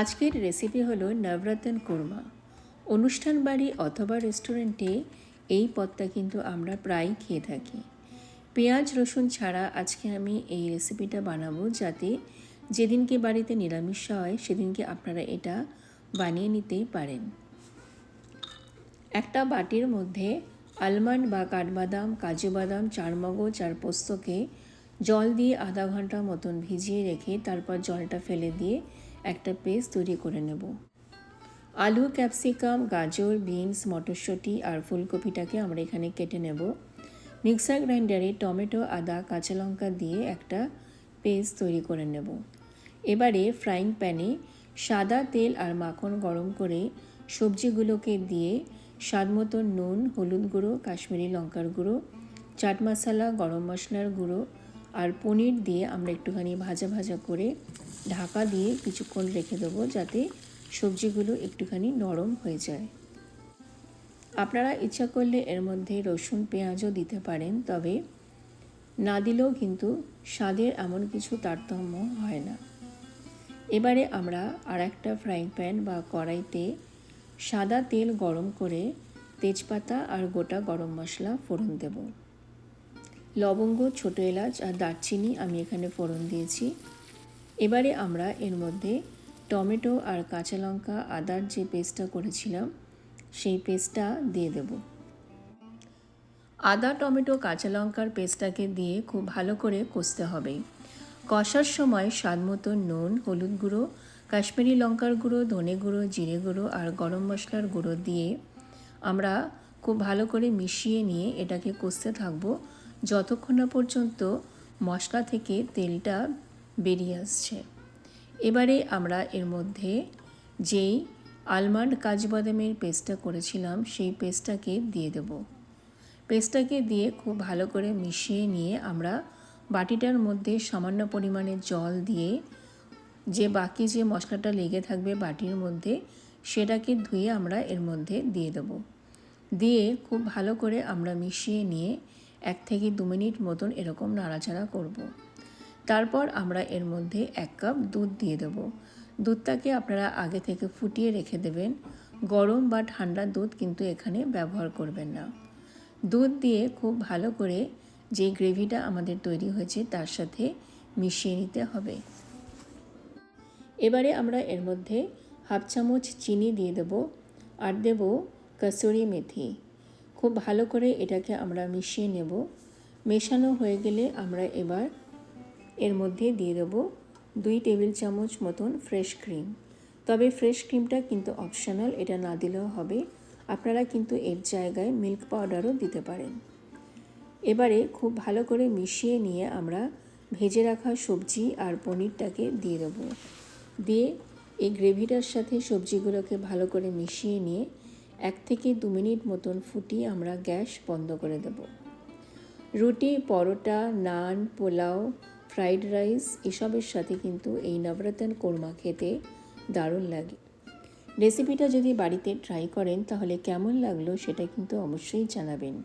আজকের রেসিপি হলো নবরত্ন কোরমা। অনুষ্ঠান বাড়ি অথবা রেস্টুরেন্টে এই পদটা কিন্তু আমরা প্রায় খেয়ে থাকি। পেঁয়াজ, রসুন ছাড়া আজকে আমি এই রেসিপিটা বানাবো যাতে যেদিনকে বাড়িতে নিরামিষ হয়, সেদিনকে আপনারা এটা বানিয়ে নিতে পারেন। একটা বাটির মধ্যে আলমন্ড বা কাঠবাদাম, কাজু বাদাম, চারমগজ আর পোস্তকে জল দিয়ে আধা ঘণ্টা মতন ভিজিয়ে রেখে তারপর জলটা ফেলে দিয়ে একটা পেস্ট তৈরি করে নেব। আলু, ক্যাপসিকাম, গাজর, বিনস, মটরশুঁটি আর ফুলকপিটাকে আমরা এখানে কেটে নেব। মিক্সার গ্রাইন্ডারে টমেটো, আদা, কাঁচা লঙ্কা দিয়ে একটা পেস্ট তৈরি করে নেব। এবারে ফ্রাইং প্যানে সাদা তেল আর মাখন গরম করে সবজিগুলোকে দিয়ে স্বাদ নুন, হলুদ গুঁড়ো, কাশ্মীরি লঙ্কার গুঁড়ো, চাট মশলা, গরম মশলার গুঁড়ো আর পনির দিয়ে আমরা একটুখানি ভাজা ভাজা করে ঢাকা দিয়ে কিছুক্ষণ রেখে দেবো যাতে সবজিগুলো একটুখানি নরম হয়ে যায়। আপনারা ইচ্ছা করলে এর মধ্যে রসুন পেঁয়াজও দিতে পারেন, তবে না দিলেও কিন্তু স্বাদের এমন কিছু তারতম্য হয় না। এবারে আমরা আর একটা ফ্রাইং প্যান বা কড়াইতে সাদা তেল গরম করে তেজপাতা আর গোটা গরম মশলা ফোড়ন দেব। লবঙ্গ, ছোটো এলাচ আর দারচিনি আমি এখানে ফোড়ন দিয়েছি। এবারে আমরা এর মধ্যে টমেটো আর কাঁচা লঙ্কা, আদার যে পেস্টটা করেছিলাম, সেই পেস্টটা দিয়ে দেব। আদা, টমেটো, কাঁচা লঙ্কার পেস্টটাকে দিয়ে খুব ভালো করে কষতে হবে। কষার সময় স্বাদ মতো নুন, হলুদ গুঁড়ো, কাশ্মীরি লঙ্কার গুঁড়ো, ধনে গুঁড়ো, জিরে গুঁড়ো আর গরম মশলার গুঁড়ো দিয়ে আমরা খুব ভালো করে মিশিয়ে নিয়ে এটাকে কষতে থাকব। যতক্ষণ না পর্যন্ত মশলা থেকে তেলটা বেরিয়ে আসছে। এবারে আমরা এর মধ্যে যেই আলমন্ড কাজু বাদামের পেস্টটা করেছিলাম, সেই পেস্টটাকে দিয়ে দেব। পেস্টটাকে দিয়ে খুব ভালো করে মিশিয়ে নিয়ে আমরা বাটিটার মধ্যে সামান্য পরিমাণে জল দিয়ে যে বাকি যে মশলাটা লেগে থাকবে বাটির মধ্যে, সেটাকে ধুয়ে আমরা এর মধ্যে দিয়ে দেব। দিয়ে খুব ভালো করে আমরা মিশিয়ে নিয়ে এক থেকে দু মিনিট মতন এরকম নাড়াচাড়া করব। তারপর আমরা এর মধ্যে এক কাপ দুধ দিয়ে দেব। দুধটাকে আপনারা আগে থেকে ফুটিয়ে রেখে দেবেন। গরম বা ঠান্ডা দুধ কিন্তু এখানে ব্যবহার করবেন না। দুধ দিয়ে খুব ভালো করে যে গ্রেভিটা আমাদের তৈরি হয়েছে তার সাথে মিশিয়ে নিতে হবে। এবারে আমরা এর মধ্যে হাফ চামচ চিনি দিয়ে দেব আর দেব কসুরি মেথি। খুব ভালো করে এটাকে আমরা মিশিয়ে নেব। মেশানো হয়ে গেলে আমরা এবার এর মধ্যে দিয়ে দেবো দুই টেবিল চামচ মতন ফ্রেশ ক্রিম। তবে ফ্রেশ ক্রিমটা কিন্তু অপশনাল, এটা না দিলেও হবে। আপনারা কিন্তু এর জায়গায় মিল্ক পাউডারও দিতে পারেন। এবারে খুব ভালো করে মিশিয়ে নিয়ে আমরা ভেজে রাখা সবজি আর পনিরটাকে দিয়ে দেবো। দিয়ে এই গ্রেভিটার সাথে সবজিগুলোকে ভালো করে মিশিয়ে নিয়ে এক থেকে দু মিনিট মতন ফুটিয়ে আমরা গ্যাস বন্ধ করে দেব। রুটি, পরোটা, নান, পোলাও, ফ্রাইড রাইস এসবের সাথে কিন্তু এই নবরত্ন কোরমা খেতে দারুণ লাগে। রেসিপিটা যদি বাড়িতে ট্রাই করেন তাহলে কেমন লাগল সেটা কিন্তু অবশ্যই জানাবেন।